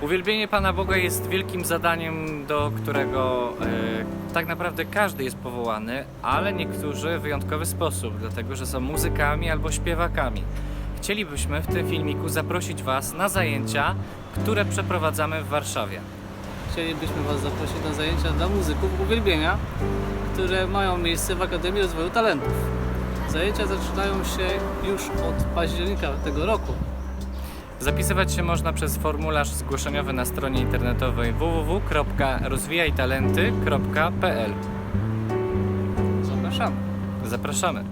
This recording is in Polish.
Uwielbienie Pana Boga jest wielkim zadaniem, do którego e, tak naprawdę każdy jest powołany, ale niektórzy w wyjątkowy sposób, dlatego że są muzykami albo śpiewakami. Chcielibyśmy w tym filmiku zaprosić Was na zajęcia, które przeprowadzamy w Warszawie. Chcielibyśmy Was zaprosić na zajęcia dla muzyków uwielbienia, które mają miejsce w Akademii Rozwoju Talentów. Zajęcia zaczynają się już od października tego roku. Zapisywać się można przez formularz zgłoszeniowy na stronie internetowej www.rozwijajtalenty.pl. Zapraszamy. Zapraszamy.